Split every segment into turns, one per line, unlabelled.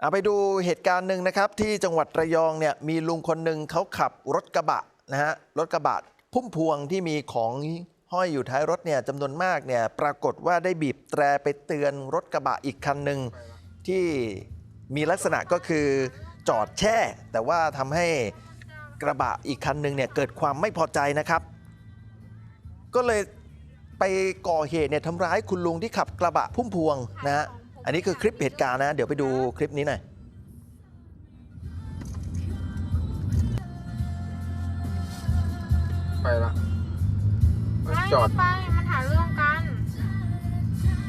เอาไปดูเหตุการณ์หนึ่งนะครับ ที่จังหวัดระยองเนี่ยมีลุงคนหนึ่งเขาขับรถกระบะนะฮะรถกระบะพุ่มพวงที่มีของห้อยอยู่ท้ายรถเนี่ยจำนวนมากเนี่ยปรากฏว่าได้บีบแตรไปเตือนรถกระบะอีกคันหนึ่งที่มีลักษณะก็คือจอดแช่ แต่ว่าทำให้กระบะอีกคันหนึ่งเนี่ยเกิดความไม่พอใจนะครับ ก็เลยไปก่อเหตุเนี่ยทำร้ายคุณลุงที่ขับกระบะพุ่มพวงนะฮะ อันนี้คือคลิปเหตุการณ์นะ เดี๋ยวไปดูคลิปนี้หน่อย
ไปละมัน
ไม่
จอด
ไป มันหาเรื่องกัน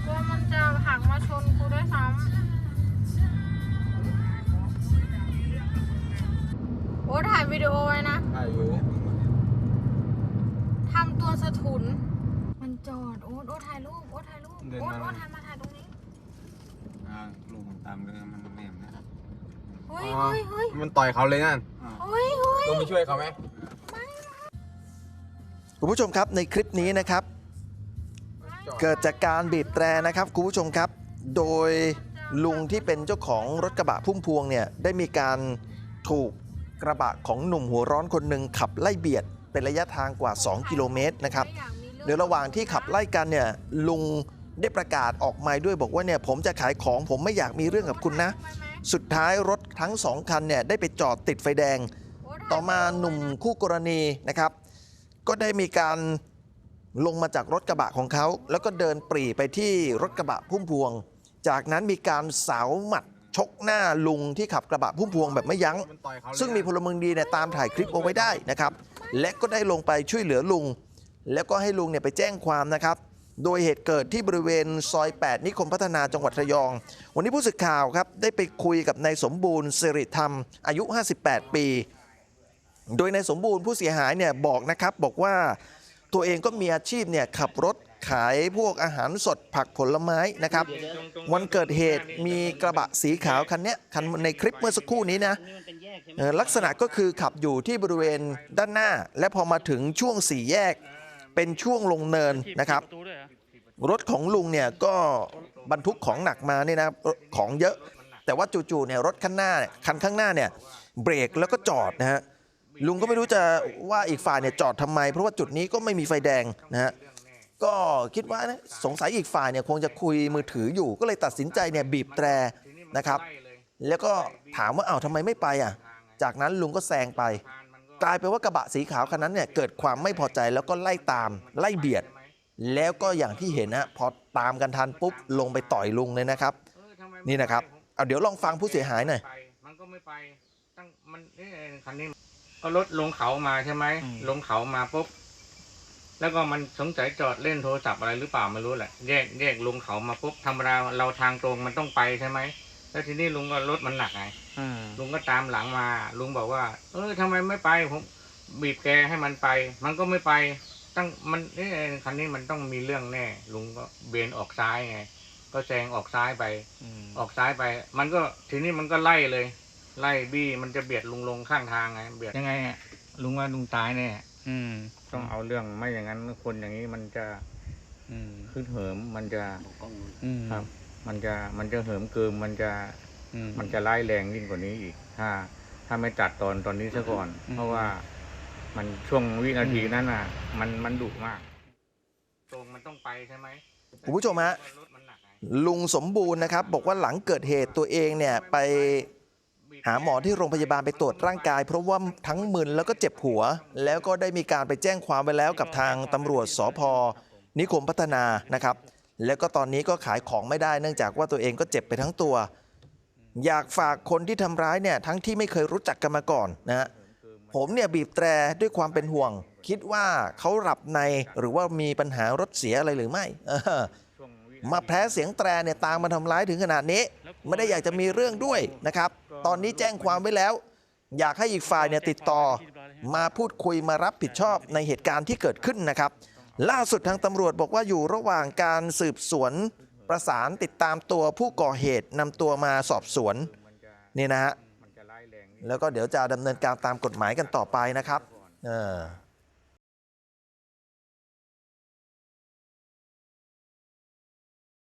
กลัวมันจะหักมาชนกูด้วยซ้ำโอ้ถ่ายวิดีโอไว้นะ
อายุ
ทำตัวสะทุน มันจอด โอ๊ตโอ๊ตถ่ายรูป โอ๊ตถ่ายรูปโอ๊ตโอ๊ตถ่ายมาถ่าย ตรง
ลูกมันตามเรือมันแนมนะ
เฮ้ยเฮ้ยเฮ้ย
มันต่อยเขาเลยนั่น
เฮ้ยเฮ้ย
ต้องไปช่วยเขาไหม
คุณผู้ชมครับในคลิปนี้นะครับ เกิดจากการบีบแตรนะครับคุณผู้ชมครับ โดยลุงที่เป็นเจ้าของรถกระบะพุ่มพวงเนี่ยได้มีการถูกกระบะของหนุ่มหัวร้อนคนหนึ่งขับไล่เบียด เป็นระยะทางกว่า 2 กิโลเมตรนะครับ
เดี๋
ยวระหว่างที่ขับไล่กันเนี่ยลุง ได้ประกาศออกมาด้วยบอกว่าเนี่ยผมจะขายของผมไม่อยากมีเรื่องกับคุณนะ สุดท้ายรถทั้งสองคันเนี่ยได้ไปจอดติดไฟแดง ต่อมาหนุ่มคู่กรณีนะครับ ก็ได้มีการลงมาจากรถกระบะของเขา แล้วก็เดินปรีไปที่รถกระบะพุ่มพวง จากนั้นมีการสาวหมัดชกหน้าลุงที่ขับกระบะพุ่มพวงแบบไม่ยัง้ง ซึ่งมีพลเมืองดีเนี่ยตามถ่ายคลิปเอาไว้ได้นะครับ และก็ได้ลงไปช่วยเหลือลุง แล้วก็ให้ลุงเนี่ยไปแจ้งความนะครับ โดยเหตุเกิดที่บริเวณซอย 8 นิคมพัฒนาจังหวัดระยอง วันนี้ผู้สื่อข่าวครับได้ไปคุยกับนายสมบูรณ์สิริธรรม อายุ 58 ปี โดยนายสมบูรณ์ผู้เสียหายเนี่ยบอกนะครับบอกว่าตัวเองก็มีอาชีพเนี่ยขับรถขายพวกอาหารสดผักผลไม้นะครับ วันเกิดเหตุมีกระบะสีขาวคันเนี้ยคันในคลิปเมื่อสักครู่นี้นะลักษณะก็คือขับอยู่ที่บริเวณด้านหน้า และพอมาถึงช่วงสี่แยกเป็นช่วงลงเนินนะครับ รถของลุงเนี่ยก็บรรทุกของหนักมาเนี่ยนะของเยอะ แต่ว่าจู่ๆเนี่ยรถข้างหน้าเนี่ยคันข้างหน้าเนี่ยเบรกแล้วก็จอดนะฮะลุงก็ไม่รู้จะว่าอีกฝ่ายเนี่ยจอดทำไม เพราะว่าจุดนี้ก็ไม่มีไฟแดงนะฮะก็คิดว่านะสงสัยอีกฝ่ายเนี่ยคงจะคุยมือถืออยู่ก็เลยตัดสินใจเนี่ยบีบแตรนะครับ แล้วก็ถามว่าอ้าวทำไมไม่ไปอะ จากนั้นลุงก็แซงไป กลายเป็นว่ากระบะสีขาวคันนั้นเนี่ยเกิดความไม่พอใจแล้วก็ไล่ตามไล่เบียด แล้วก็อย่างที่เห็นนะพอตามกันทันปุ๊บลงไปต่อยลุงเลยนะครับ นี่นะครับเอาเดี๋ยวลองฟังผู้เสียหายหน่อย
มันก็ไม่ไปตั้งมันเอ๊ะคันนี้ก็รถลงเขามาใช่ไหมลงเขามาปุ๊บแล้วก็มันสงสัยจอดเล่นโทรศัพท์อะไรหรือเปล่าไม่รู้แหละแยกแยกลงเขามาปุ๊บธรรมดาเราทางตรงมันต้องไปใช่ไหมแล้วทีนี้ลุงก็รถมันหนักไงลุงก็ตามหลังมา ลุงบอกว่า เออทำไมไม่ไปผมบีบแกให้มันไป มันก็ไม่ไป ตั้งมันเอ๊ะคันนี้มันต้องมีเรื่องแน่ ลุงก็เบนออกซ้ายไง ก็แซงออกซ้ายไป ออกซ้ายไป มันก็ทีนี้มันก็ไล่เลย ไล่บี้มันจะเบียดลุงลงข้างทางไง เบียดยังไงอะลุงว่าลุงตายแน่
อืม
ต้องเอาเรื่องไม่อย่างนั้นคนอย่างนี้มันจะ
อืม
ขึ้นเหิมมันจะ
อืม
ครับ มันจะมันจะเหิมเกิมมันจะ
อื
มันจะร้ายแรงยิ่งกว่านี้อีก ถ้า ถ้าไม่ตัดตอนตอนนี้ซะก่อน
อืม
เพราะว่า มันช่วงวินาทีนั้นน่ะ มันมันดุมากตรงมันต้องไปใช่ไหม
คุณผู้ชมฮะ
รถมันหนักไง
ลุงสมบูรณ์นะครับ บอกว่าหลังเกิดเหตุตัวเองเนี่ยไปหาหมอที่โรงพยาบาลไปตรวจร่างกาย เพราะว่าทั้งมึนแล้วก็เจ็บหัว แล้วก็ได้มีการไปแจ้งความไว้แล้วกับทางตำรวจสพนิคมพัฒนานะครับ แล้วก็ตอนนี้ก็ขายของไม่ได้เนื่องจากว่าตัวเองก็เจ็บไปทั้งตัว อยากฝากคนที่ทำร้ายเนี่ยทั้งที่ไม่เคยรู้จักกันมาก่อนนะฮะ ผมเนี่ยบีบแตรด้วยความเป็นห่วง คิดว่าเขาหลับในหรือว่ามีปัญหารถเสียอะไรหรือไม่มาแพ้เสียงแตรเนี่ยตามมาทำร้ายถึงขนาดนี้ ไม่ได้อยากจะมีเรื่องด้วยนะครับ ตอนนี้แจ้งความไว้แล้ว อยากให้อีกฝ่ายเนี่ยติดต่อ มาพูดคุยมารับผิดชอบในเหตุการณ์ที่เกิดขึ้นนะครับ ล่าสุดทางตำรวจบอกว่าอยู่ระหว่างการสืบสวนประสานติดตามตัวผู้ก่อเหตุนำตัวมาสอบสวน
นี่
นะฮะ แล้วก็เดี๋ยวจะดำเนินการตามกฎหมายกันต่อไปนะครับ เออ